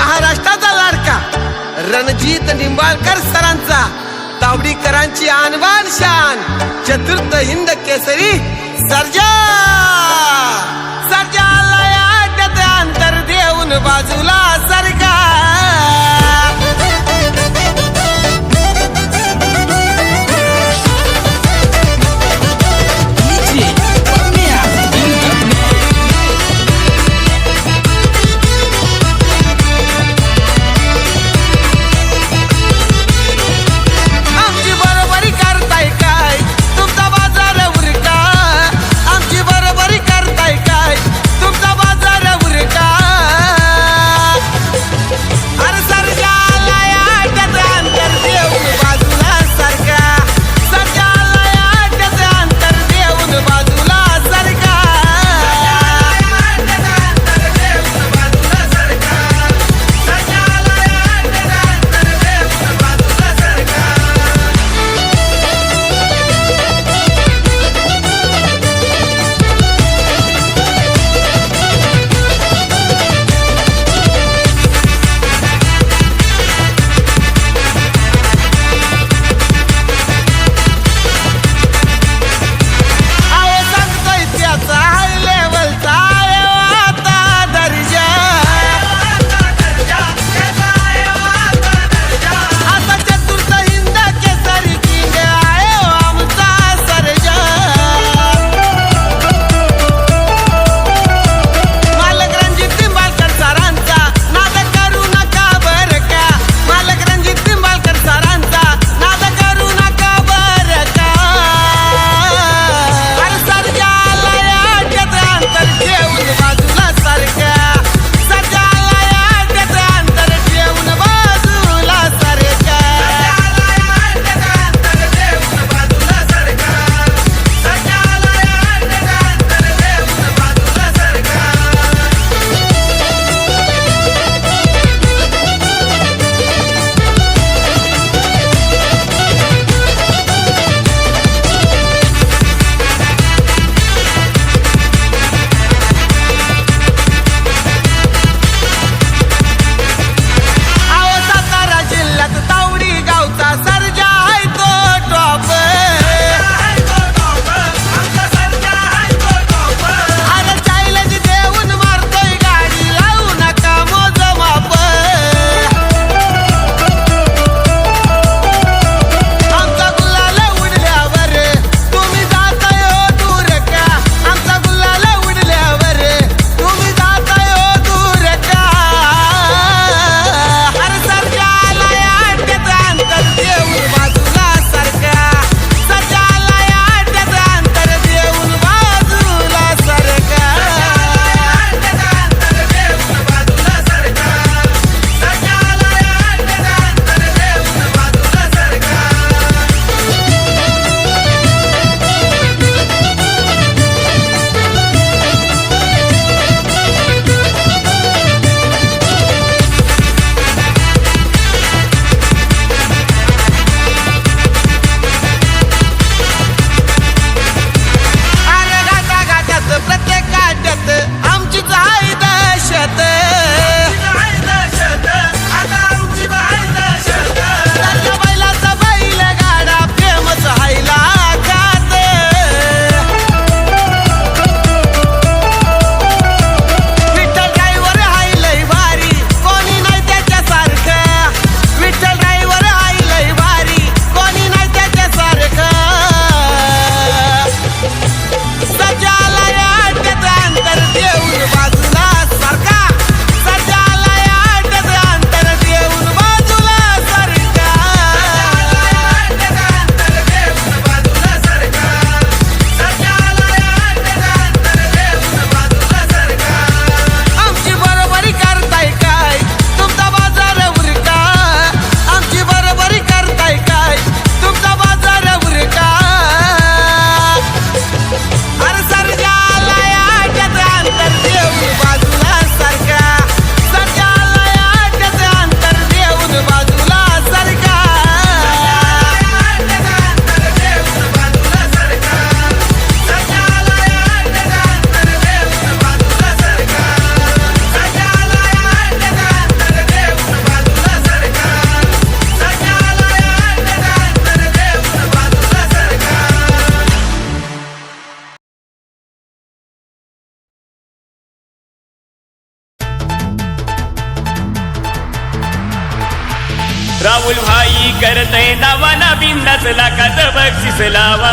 महाराष्ट्राचा लाडका रणजित निंबाळकर सरांचा तावडीकरांची आणवान शान चतुर्थ हिंद केसरी सर्जन! राहुल भाई करतय नावाना बिंदास लाखाचं बक्षीस लावा.